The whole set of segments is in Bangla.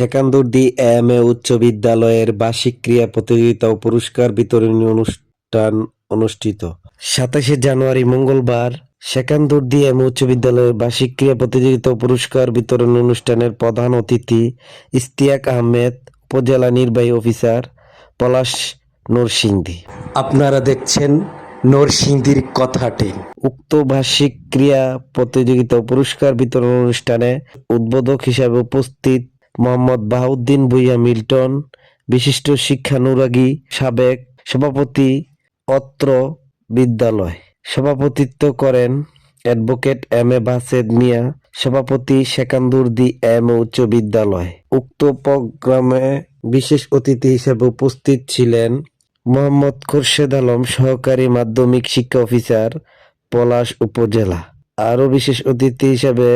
সেকান্দুর্দি এম এ উচ্চ বিদ্যালয়ের বার্ষিক ক্রীড়া প্রতিযোগিতা ও পুরস্কার বিতরণী অনুষ্ঠান অনুষ্ঠিত। সাতাশে জানুয়ারি মঙ্গলবার সেকান্দুর্দি এম উচ্চ বিদ্যালয়ের বার্ষিক ক্রীড়া প্রতিযোগিতা ও পুরস্কার বিতরণ অনুষ্ঠানের প্রধান অতিথি ইস্তিয়াক আহমেদ উপজেলা নির্বাহী অফিসার পলাশ নরসিংদী। আপনারা দেখছেন নরসিংদীর কথাটি। উক্ত বার্ষিক ক্রীড়া প্রতিযোগিতা পুরস্কার বিতরণ অনুষ্ঠানে উদ্বোধক হিসাবে উপস্থিত মোহাম্মদ বাহাউদ্দিন ভুইয়া মিল্টন, বিশিষ্ট শিক্ষানুরাগী সাবেক সভাপতি অত্র বিদ্যালয়। সভাপতিত্ব করেন advocate M A Baset Miah, সভাপতি সেকান্দুর্দি এম এ উচ্চ বিদ্যালয়। উক্ত প্রোগ্রামে বিশেষ অতিথি হিসেবে উপস্থিত ছিলেন মোহাম্মদ খোরশেদ আলম, সহকারী মাধ্যমিক শিক্ষা অফিসার, পলাশ উপজেলা। আরও বিশেষ অতিথি হিসেবে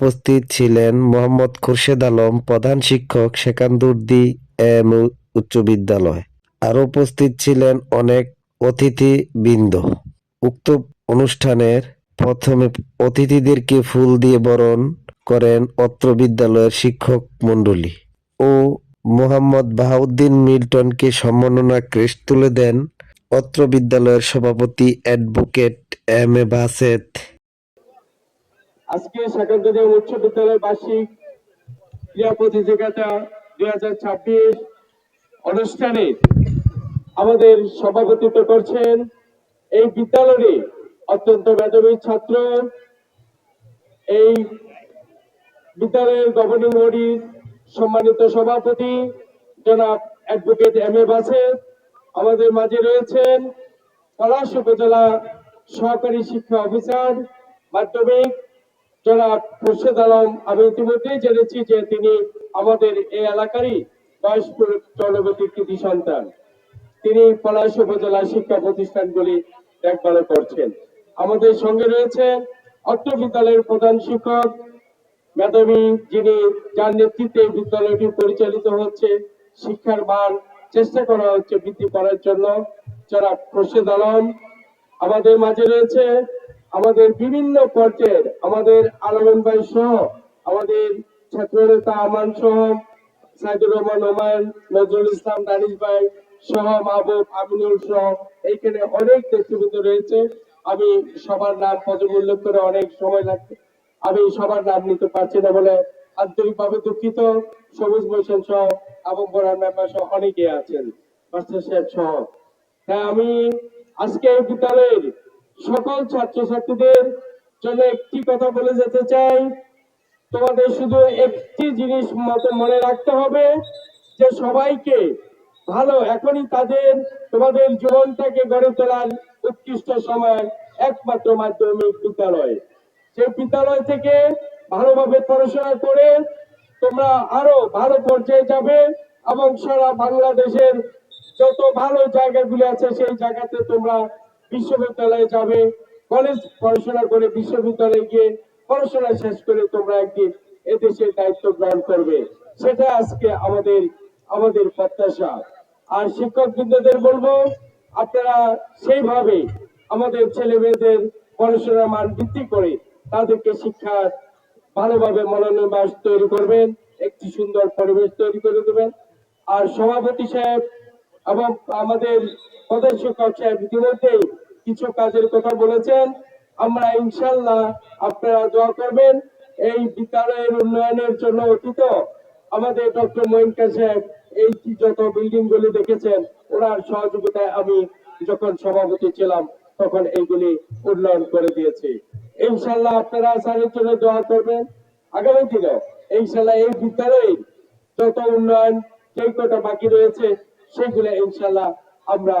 উপস্থিত ছিলেন মোহাম্মদ খোরশেদ আলম, প্রধান শিক্ষক সেকান্দুর্দি এম উচ্চ বিদ্যালয়। আরও উপস্থিত ছিলেন অনেক অতিথি অতিথিবৃন্দ। উক্ত অনুষ্ঠানের প্রথমে অতিথিদেরকে ফুল দিয়ে বরণ করেন অত্র বিদ্যালয়ের শিক্ষক মণ্ডলী ও মোহাম্মদ বাহাউদ্দিন মিল্টনকে সম্মাননা ক্রেস্ট তুলে দেন অত্র বিদ্যালয়ের সভাপতি অ্যাডভোকেট এম এ বাসেদ। আজকে সেকেন্ডারি উচ্চ বিদ্যালয় বার্ষিক ক্রীড়া প্রতিযোগিতা দুই হাজার ছাব্বিশ অনুষ্ঠানে আমাদের সভাপতিত্ব করছেন এই বিদ্যালয়ে অত্যন্ত মেধাবী ছাত্র। এই বিদ্যালয়ের গভর্নিং বডির সম্মানিত সভাপতি জনাব অ্যাডভোকেট এম এ বাসেদ আমাদের মাঝে রয়েছেন পলাশ উপজেলা সহকারী শিক্ষা অফিসার মাধ্যমিক আমি ইতিমধ্যেই জেনেছি যে তিনি আমাদের এই এলাকারই বয়স্ক জনগতি কৃতি সন্তান। তিনি পলাশ উপজেলা শিক্ষা প্রতিষ্ঠানগুলি দেখভাল করছেন। আমাদের সঙ্গে অত্র বিদ্যালয়ের প্রধান শিক্ষক, মেধাবী যিনি যার নেতৃত্বে বিদ্যালয়টি পরিচালিত হচ্ছে, শিক্ষার মান চেষ্টা করা হচ্ছে বৃদ্ধি করার জন্য। যারা খোরশেদ আলম, আমাদের মাঝে রয়েছে আমাদের বিভিন্ন পর্যায়ের আমাদের আলমন ভাই সহ আমাদের ছাত্র নেতা আমান সহ, সাইদুর রহমান ওমান নজরুল ইসলাম, দানিশ ভাই সহ, মাহবুব, আমিনুল সহ, এইখানে অনেক নেতৃবৃন্দ রয়েছে। আমি সবার নাম পদম উল্লেখ করে অনেক সময় লাগবে। আমি সবার নাম নিতে পারছি না বলে আন্তরিকভাবে দুঃখিত। সবুজ বৈশাল সহ এবং বোরান মেম্বার সহ অনেকে আছেন। মাস্টার সাহেব সহ। হ্যাঁ আমি আজকে বিদ্যালয়ের সকল ছাত্রছাত্রীদের জন্য একটি কথা বলে যেতে চাই। তোমাদের শুধু একটি জিনিস মনে রাখতে হবে, যে সবাইকে ভালো, এখনই তাদের, তোমাদের জীবনটাকে গড়ে তোলার উৎকৃষ্ট সময় একমাত্র মাধ্যমিক বিদ্যালয়। সেই বিদ্যালয় থেকে ভালোভাবে পড়াশোনা করে তোমরা আরও ভালো পর্যায়ে যাবে এবং সারা বাংলাদেশের যত ভালো জায়গাগুলি আছে, সেই জায়গাতে তোমরা বিশ্ববিদ্যালয়ে যাবে কলেজ পড়াশোনা করে বিশ্ববিদ্যালয়ে গিয়ে পড়াশোনা শেষ করে তোমরা একদিন এদেশের দায়িত্ব গ্রহণ করবে। সেটা আজকে আমাদের আমাদের প্রত্যাশা। আর শিক্ষক বৃন্দদের বলব, আপনারা সেইভাবে আমাদের ছেলে মেয়েদের পড়াশোনার মান বৃদ্ধি করে তাদেরকে শিক্ষার ভালোভাবে মনোনিবাস তৈরি করবেন, একটি সুন্দর পরিবেশ তৈরি করে দেবেন। আর সভাপতি সাহেব এবং আমাদের প্রধান শিক্ষক সাহেব ইতিমধ্যেই কিছু কাজের কথা বলেছেন। আমরা ইনশাল্লাহ আপনারা দোয়া করবেন। এই বিদ্যালয়ের উন্নয়নের জন্য অতীত আমাদের ডক্টর মহিনকা সাহেব এই যে যত বিল্ডিং গুলি দেখেছেন, ওনার সহযোগিতায় আমি যখন সভাপতি ছিলাম, তখন এইগুলি উন্নয়ন করে দিয়েছি। ইনশাল্লাহ আপনারা স্যারের জন্য দোয়া করবেন। আগামী দিনে ইনশাল্লাহ এই বিদ্যালয়ে যত উন্নয়ন যেই কটা বাকি রয়েছে সেগুলো ইনশাল্লাহ আমরা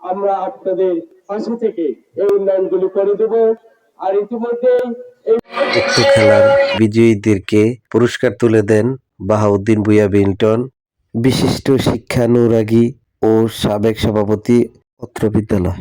আমরা আপনাদের পাশে থেকে এই উন্নয়নগুলি করে দেব। আর ইতিমধ্যে একটি খেলার বিজয়ীদেরকে পুরস্কার তুলে দেন বাহাউদ্দিন ভুইয়া বিন্টন। বিশিষ্ট শিক্ষানুরাগী ও সাবেক সভাপতি অত্র বিদ্যালয়।